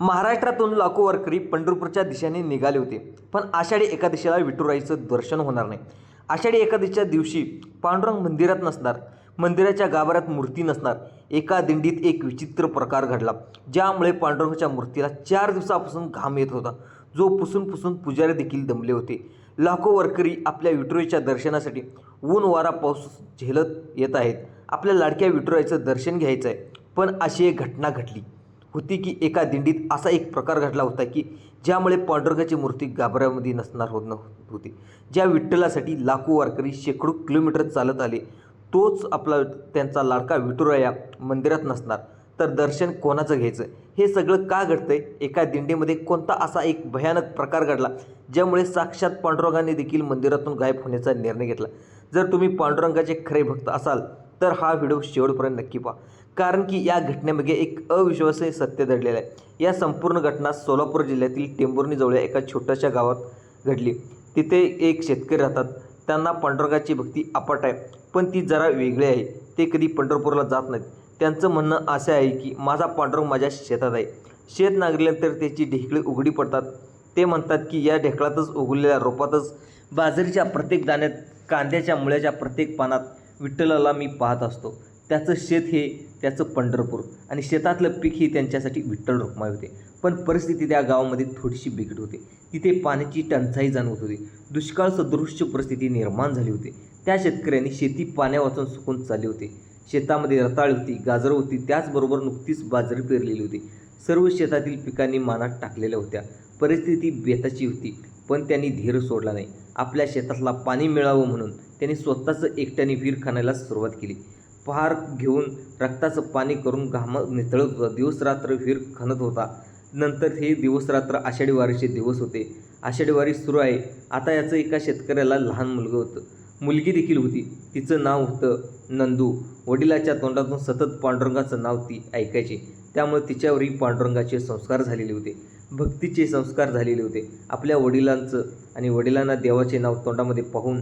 महाराष्ट्रातून लाखो वारकरी पंढरपूरच्या दिशेने निघाले होते. पण आषाढी एकादशीला विठुराईचं दर्शन होणार नाही. आषाढी एकादशीच्या दिवशी पांडुरंग मंदिरात नसणार. मंदिराच्या गाभाऱ्यात मूर्ती नसणार. एका दिंडीत एक विचित्र प्रकार घडला. ज्यामुळे पांडुरंगाच्या मूर्तीला चार दिवसापासून घाम येत होता. जो पुसून पुसून पुजारी देखील दमले होते. लाखो वारकरी आपल्या विठुराईच्या दर्शनासाठी ऊन वारा पाऊस झेलत येत आहेत. आपल्या लाडक्या विठुराईचं दर्शन घ्यायचं आहे पण अशी एक घटना घडली. होती की एका दिंडीत असा एक प्रकार घडला होता की ज्यामुळे पांडुरंगाची मूर्ती गाभऱ्यामध्ये नसणार होत न होती. ज्या विठ्ठलासाठी लाखो वारकरी शेकडो किलोमीटर चालत आले तोच आपला त्यांचा लाडका विठुराया मंदिरात नसणार. तर दर्शन कोणाचं घ्यायचं? हे सगळं का घडतंय? एका दिंडीमध्ये कोणता असा एक भयानक प्रकार घडला ज्यामुळे साक्षात पांडुरंगाने देखील मंदिरातून गायब होण्याचा निर्णय घेतला? जर तुम्ही पांडुरंगाचे खरे भक्त असाल तर हा व्हिडिओ शेवटपर्यंत नक्की पहा. कारण की या घटनेमध्ये एक अविश्वासही सत्य दडलेलं आहे. या संपूर्ण घटना सोलापूर जिल्ह्यातील टेंभुर्णीजवळ एका छोट्याशा गावात घडली. तिथे एक शेतकरी राहतात. त्यांना पांडुरंगाची भक्ती अपाट आहे पण ती जरा वेगळी आहे. ते कधी पंढरपूरला जात नाहीत. त्यांचं म्हणणं असं आहे की माझा पांडुरंग माझ्या शेतात आहे. शेत नांगरल्यानंतर त्याची ढेकळी उघडी पडतात. ते म्हणतात की या ढेकळातच उगवलेल्या रोपातच बाजरीच्या प्रत्येक दाण्यात कांद्याच्या मुळ्याच्या प्रत्येक पानात विठ्ठलाला मी पाहत असतो. त्याचं शेत हे त्याचं पंढरपूर. आणि शेतातलं पीक ही त्यांच्यासाठी विठ्ठल रुक्माई होते. पण परिस्थिती त्या गावामध्ये थोडीशी बिकट होते. तिथे पाण्याची टंचाई जाणवत होती. दुष्काळ सदृश्य परिस्थिती निर्माण झाली होती. त्या शेतकऱ्यांनी शेती पाण्या वाचून सुकून चालली होती. शेतामध्ये रताळ होती गाजरं होती त्याचबरोबर नुकतीच बाजरी पेरलेली होती. सर्व शेतातील पिकांनी मानात टाकलेल्या होत्या. परिस्थिती बेताची होती पण त्यांनी धीर सोडला नाही. आपल्या शेतातला पाणी मिळावं म्हणून त्यांनी स्वतःचं एकट्याने विहीर खाण्याला सुरुवात केली. फार घेऊन रक्ताचं पाणी करून घाम नितळत होता. दिवसरात्र विहीर खणत होता. नंतर हे दिवसरात्र आषाढी वारीचे दिवस होते. आषाढी वारी सुरू आहे. आता याचं एका शेतकऱ्याला लहान मुलगं होतं. मुलगी देखील होती. तिचं नाव होतं नंदू. वडिलाच्या तोंडातून सतत पांडुरंगाचं नाव ती ऐकायची. त्यामुळे तिच्यावरही पांडुरंगाचे संस्कार झालेले होते. भक्तीचे संस्कार झालेले होते. आपल्या वडिलांचं आणि वडिलांना देवाचे नाव तोंडामध्ये पाहून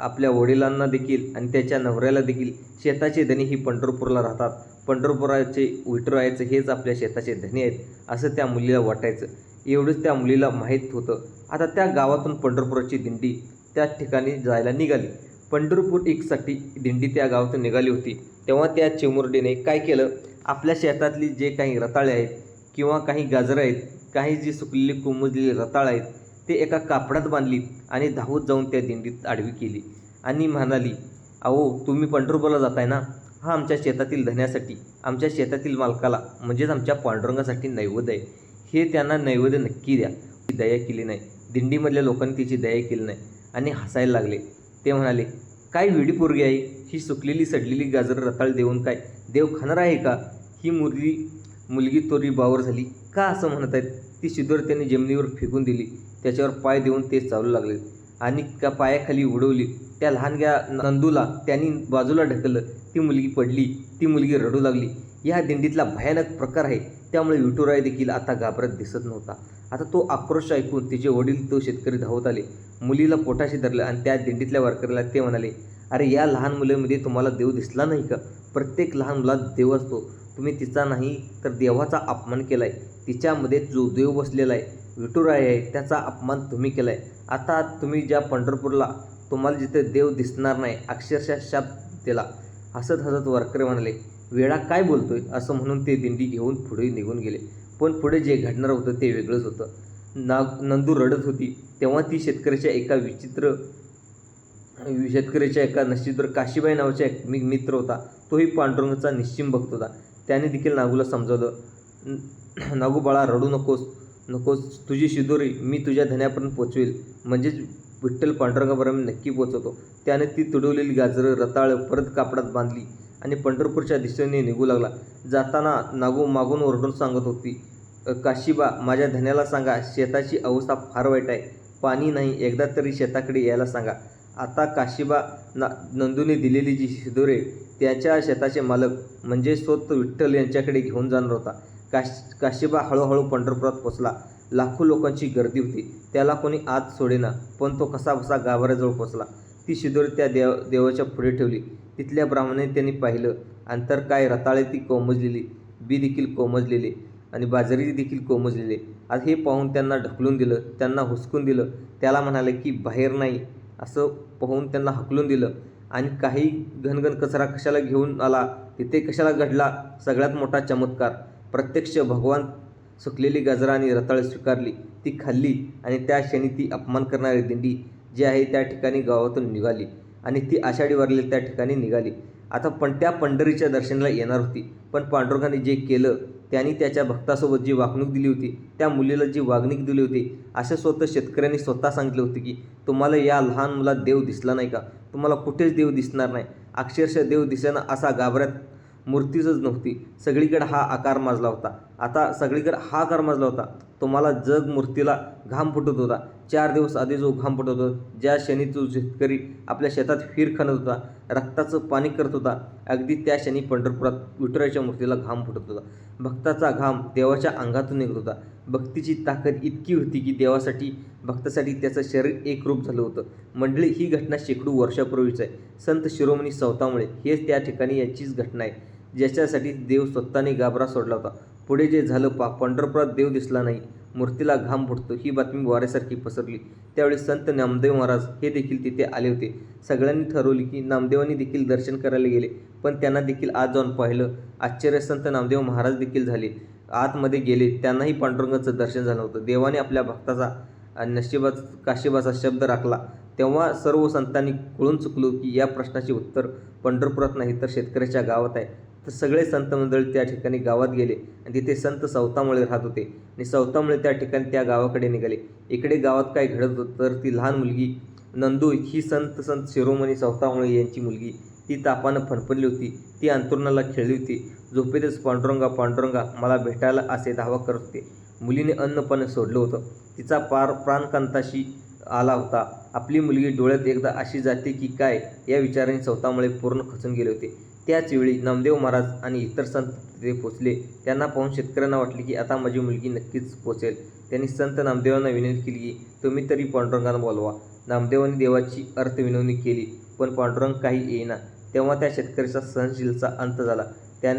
आपल्या वडिलांना देखील आणि त्याच्या नवऱ्याला देखील शेताचे धनी ही पंढरपूरला राहतात. पंढरपुराचे विठुरायाचं हेच आपल्या शेताचे धनी आहेत असं त्या मुलीला वाटायचं. एवढंच त्या मुलीला माहीत होतं. आता त्या गावातून पंढरपुराची दिंडी त्या ठिकाणी जायला निघाली. पंढरपूर एकसाठी दिंडी त्या गावातून निघाली होती. तेव्हा त्या चिमुरडीने काय केलं? आपल्या शेतातली जे काही रताळे आहेत किंवा काही गाजरं आहेत काही जी सुकलेली कुमुजलेली रताळ आहेत ते एका कापडात बांधली आणि धावत जाऊन त्या दिंडीत आडवी केली. आणि म्हणाली अहो तुम्ही पंढरपूरला जाताय ना? हा आमच्या शेतातील धन्यासाठी आमच्या शेतातील मालकाला म्हणजेच आमच्या पांडुरंगासाठी नैवेद्य आहे. हे त्यांना नैवेद्य नक्की द्या. ती दया केली नाही. दिंडीमधल्या लोकांनी तिची दया केली नाही आणि हसायला लागले. ते म्हणाले काय विडी पोरगी आहे? ही सुकलेली सडलेली गाजर रताळ देऊन काय? देव खाणार आहे का? ही मुलगी मुलगी तोरी बावर झाली. का असं म्हणत आहेत? ती शिदोर त्यांनी जमिनीवर फेकून दिली. त्याच्यावर पाय देऊन ते चालू लागले. आणि त्या पायाखाली उडवली. त्या लहानग्या नंदूला त्यांनी बाजूला ढकललं. ती मुलगी पडली. ती मुलगी रडू लागली. या दिंडीतला भयानक प्रकार आहे. त्यामुळे विठुराय देखील आता घाबरत दिसत नव्हता. आता तो आक्रोश ऐकून तिचे वडील तो शेतकरी धावत आले. मुलीला पोटाशी धरलं आणि त्या दिंडीतल्या वारकऱ्याला ते म्हणाले अरे या लहान मुलीमध्ये तुम्हाला देव दिसला नाही का? प्रत्येक लहान मुलात देव असतो. तुम्ही तिचा नाही तर देवाचा अपमान केला आहे तिच्यामध्ये जो देव बसलेला आहे विठुराय आहे त्याचा अपमान तुम्ही केला आहे आता तुम्ही ज्या पंढरपूरला तुम्हाला जिथे देव दिसणार नाही अक्षरशः शाप दिला. हसत हसत वारकरी म्हणाले वेळा काय बोलतोय? असं म्हणून ते दिंडी घेऊन पुढे निघून गेले. पण पुढे जे घडणार होतं ते वेगळंच होतं. नाग नंदू रडत होती. तेव्हा ती शेतकऱ्याच्या एका विचित्र शेतकऱ्याच्या एका नशिबवर काशीबाई नावाचा एक मी मित्र होता. तोही पांडुरंगाचा निश्चिम भक्त होता. त्याने देखील नागूला समजावलं नागू बाळा रडू नकोस. नकोस तुझी शिदोरी मी तुझ्या धन्यापर्यंत पोचवेल. म्हणजेच विठ्ठल पांडुरंगापर्यंत नक्की पोचवतो. त्याने ती तुडवलेली गाजरं रताळ परत कापडात बांधली आणि पंढरपूरच्या दिशेने निघू लागला. जाताना नागू मागून ओरडून सांगत होती काशीबा माझ्या धन्याला सांगा शेताची अवस्था फार वाईट आहे. पाणी नाही एकदा तरी शेताकडे यायला सांगा. आता काशीबा ना नंदूने दिलेली जी शिदोरे त्याच्या शेताचे मालक म्हणजे स्वत विठ्ठल यांच्याकडे घेऊन जाणार होता. काश काशीबा हळूहळू पंढरपुरात पोचला. लाखो लोकांची गर्दी होती. त्याला कोणी आत सोडेना पण तो कसाबसा गाभाऱ्याजवळ पोचला. ती शिदोरी त्या देव देवाच्या पुढे ठेवली. तिथल्या ब्राह्मणाने त्यांनी पाहिलं. अंतर काय? रताळे ती कोमजलेली. बी देखील कोमजलेली. आणि बाजरी देखील कोमजलेले. आज हे पाहून त्यांना ढकलून दिलं. त्यांना हुसकून दिलं. त्याला म्हणाले की बाहेर नाही. असं पाहून त्यांना हकलून दिलं. आणि काही घनघन कचरा कशाला घेऊन आला? तिथे कशाला घडला? सगळ्यात मोठा चमत्कार. प्रत्यक्ष भगवान सुकलेली गजरा आणि रताळ स्वीकारली ती खाल्ली आणि त्या क्षणी ती अपमान करणारी दिंडी जी आहे त्या ठिकाणी गावातून निघाली आणि ती आषाढी वारली त्या ठिकाणी निघाली. आता पण त्या पंढरीच्या दर्शनाला येणार होती पण पांडुरंगाने जे केलं त्यांनी त्याच्या भक्तासोबत जी वागणूक दिली होती त्या मुलीला जी वागणूक दिली होती असे स्वतः शेतकऱ्यांनी स्वतः सांगितले होते की तुम्हाला या लहान मुलात देव दिसला नाही का? तुम्हाला कुठेच देव दिसणार नाही. अक्षरशः देव दिसेना असा गाभऱ्यात मूर्तीच नव्हती. सगळीकडे हा आकार माजला होता. आता सगळीकडे हा आकार माजला होता. तुम्हाला जग मूर्तीला घाम फुटत होता. चार दिवस आधी जो घाम फुटत होता ज्या क्षणी तो शेतकरी आपल्या शेतात फिर खणत होता रक्ताचं पाणी करत होता अगदी त्या क्षणी पंढरपुरात विठुराच्या मूर्तीला घाम फुटत होता. भक्ताचा घाम देवाच्या अंगातून निघत होता. भक्तीची ताकद इतकी होती की देवासाठी भक्तासाठी त्याचं शरीर एकरूप झालं होतं. मंडळी ही घटना शेकडो वर्षापूर्वीच आहे. संत शिरोमणी सवतामुळे हेच त्या ठिकाणी याचीच घटना आहे. ज्याच्यासाठी देव स्वतःने गाभरा सोडला होता. पुढे जे झालं पा पंढरपुरात देव दिसला नाही. मूर्तीला घाम फुटतो ही बातमी वाऱ्यासारखी पसरली. त्यावेळी संत नामदेव महाराज हे देखील तिथे आले होते. सगळ्यांनी ठरवले की नामदेवांनी देखील दर्शन करायला गेले. पण त्यांना देखील आज जाऊन पाहिलं. आश्चर्य संत नामदेव महाराज देखील झाले. आतमध्ये गेले. त्यांनाही पांडुरंगाचं दर्शन झालं होतं. देवाने आपल्या भक्ताचा नशिबाच काशिबाचा शब्द राखला. तेव्हा सर्व संतांनी कळून चुकलो की या प्रश्नाचे उत्तर पंढरपुरात नाही तर शेतकऱ्याच्या गावात आहे. तर सगळे संत मंडळी त्या ठिकाणी गावात गेले आणि तिथे संत सवतामुळे राहत होते. आणि सवतामुळे त्या ठिकाणी त्या गावाकडे निघाले. इकडे गावात काय घडत होतं तर ती लहान मुलगी नंदू ही संत संत शिरोमणी सवतामुळे यांची मुलगी ती तापानं फणफणली होती. ती अंतरुणाला खेळली होती. झोपेतच पांडुरंगा पांडुरंगा मला भेटायला असे धावा करत होते. मुलीने अन्नपानं सोडलं होतं. तिचा पार प्राणकांताशी आला होता. आपली मुलगी डोळ्यात एकदा अशी जाते की काय या विचाराने स्वतःमुळे पूर्ण खचून गेले होते. त्याचवेळी नामदेव महाराज आणि इतर संत तिथे पोचले त्यांना पाहून शेतकऱ्यांना वाटले की आता माझी मुलगी नक्कीच पोचेल. त्यांनी संत नामदेवांना विनंती केली की तुम्ही तरी पांडुरंगांना बोलवा. नामदेवांनी देवाची अर्थविनवणी केली पण पांडुरंग काही येईना. तेव्हा त्या शेतकऱ्याचा सहनशीलचा अंत झाला. त्यां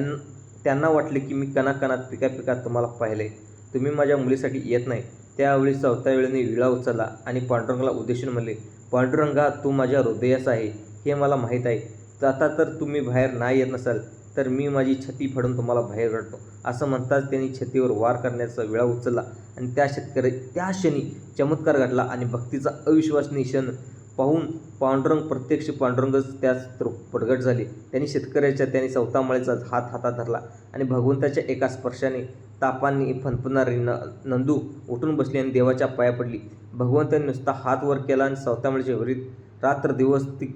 त्यांना वाटले की मी कणाकणात पिका पिकात तुम्हाला पाहिले. तुम्ही माझ्या मुलीसाठी येत नाही. त्यावेळी चौथ्या वेळेने विळा उचलला आणि पांडुरंगाला उद्देशून म्हणले पांडुरंगा तू माझ्या हृदयास आहे हे मला माहीत आहे. आता तर तुम्ही बाहेर नाही येत नसाल तर मी माझी छती फाडून तुम्हाला बाहेर काढतो. असं म्हणताच त्यांनी छतीवर वार करण्याचा विळा उचलला आणि त्या शेतकरी त्या क्षणी चमत्कार घडला आणि भक्तीचा अविश्वासनीय क्षण पाहून पांडुरंग प्रत्यक्ष पांडुरंगच त्याच प्रगट झाले. त्यांनी शेतकऱ्याच्या त्यांनी चौथामाळेचा हात हातात धरला आणि भगवंताच्या एका स्पर्शाने तापाने फणफणारी न नंदू उठून बसली आणि देवाच्या पाया पडली. भगवंताने नुसता हात वर केला आणि चौथामाळेच्या वरीत रात्र दिवस ती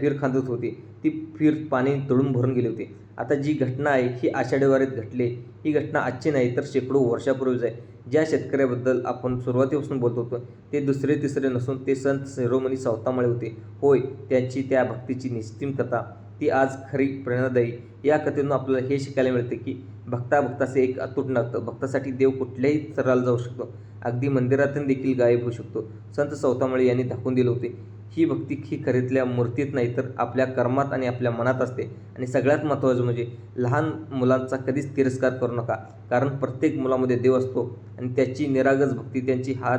फिर खांदत होती. ती फिर पाणी तळून भरून गेली होती. आता जी घटना आहे ही आषाढीवारीत घडली ही घटना आजची नाही तर शेकडो वर्षापूर्वीच आहे. ज्या शेतकऱ्याबद्दल आपण सुरुवातीपासून बोलत होतो ते दुसरे तिसरे नसून ते संत शिरोमणी सावतामळे होते. होय त्यांची त्या भक्तीची निश्चिम कथा. ती आज खरी प्रेरणादायी. या कथेतून आपल्याला हे शिकायला मिळते की भक्ता भक्ताचे एक अतूट नातं. भक्तासाठी देव कुठल्याही स्तराला जाऊ शकतो. अगदी मंदिरातून देखील गायब होऊ शकतो. संत सौतामळे यांनी दाखवून दिले होते ही भक्ती ही खरेतल्या मूर्तीत नाही तर आपल्या कर्मात आणि आपल्या मनात असते. आणि सगळ्यात महत्त्वाचं म्हणजे लहान मुलांचा कधीच तिरस्कार करू नका. कारण प्रत्येक मुलामध्ये देव असतो आणि त्याची निरागस भक्ती त्यांची हात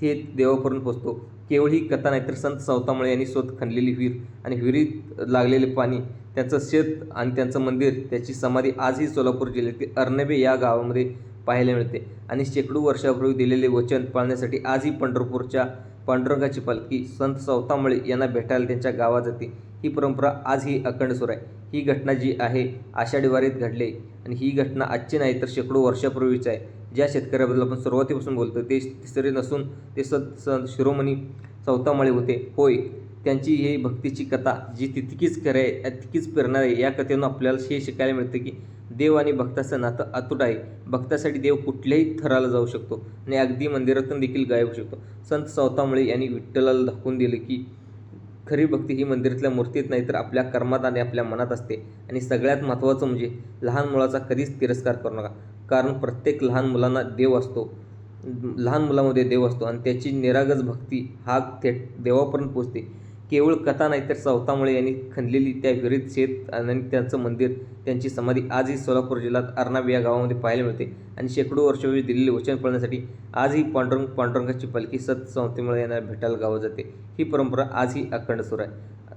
थेट देवापर्यंत पोचतो. केवळ ही कथा नाही तर संत सावतामुळे यांनी स्वतः खणलेली विहीर आणि विहिरीत लागलेले पाणी त्यांचं शेत आणि त्यांचं मंदिर त्याची समाधी आजही सोलापूर जिल्ह्यातील अर्नबे या गावामध्ये पाहायला मिळते. आणि शेकडो वर्षापूर्वी दिलेले वचन पाळण्यासाठी आजही पंढरपूरच्या पांडुरंगाची पालखी संत सावतामुळे यांना भेटायला त्यांच्या गावात जाते. ही परंपरा आजही अखंड सुरू आहे. ही घटना जी आहे आषाढी वारीत घडली. आणि ही घटना आजची नाही तर शेकडो वर्षापूर्वीच आहे. ज्या शेतकऱ्याबद्दल आपण सुरुवातीपासून बोलतो ते तिसरे नसून ते सत संत शिरोमणी चौतामाळे होते. होय त्यांची ही भक्तीची कथा जी तितकीच खरं आहे तितकीच प्रेरणा आहे. या कथेनं आपल्याला हे शिकायला मिळतं की देव आणि भक्ताचं नातं अतूट आहे. भक्तासाठी देव कुठल्याही थराला जाऊ शकतो आणि अगदी मंदिरातून देखील गायब होऊ शकतो. संत सावतामुळे यांनी विठ्ठलाला दाखवून दिलं की खरी भक्ती ही मंदिरातल्या मूर्तीत नाही तर आपल्या कर्मात आणि आपल्या मनात असते. आणि सगळ्यात महत्त्वाचं म्हणजे लहान मुलाचा कधीच तिरस्कार करू नका. कारण प्रत्येक लहान मुलांना देव असतो. लहान मुलामध्ये देव असतो आणि त्याची निरागस भक्ती हा थेट देवापर्यंत पोचते. केवळ कथा नाही तर सावतामुळे यांनी खणलेली त्या विहिरीत शेत आणि त्यांचं मंदिर त्यांची समाधी आजही सोलापूर जिल्ह्यात अर्नाब या गावामध्ये पाहायला मिळते आणि शेकडो वर्षापूर्वी दिलेले वचन पाळण्यासाठी आजही पांडुरंग पांडुरंगाची पालखी सत संस्थेमुळे यांना भेटायला गावात जाते. ही परंपरा आजही अखंड सुरू आहे.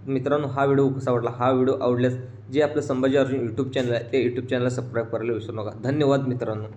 मित्रांनो हा व्हिडिओ कसा वाटला? हा व्हिडिओ आवडल्यास जे आपलं संभाजी अर्जुन यूट्यूब चॅनल आहे ते यूट्यूब चॅनलला सबस्क्राईब करायला विसरू नका. धन्यवाद मित्रांनो.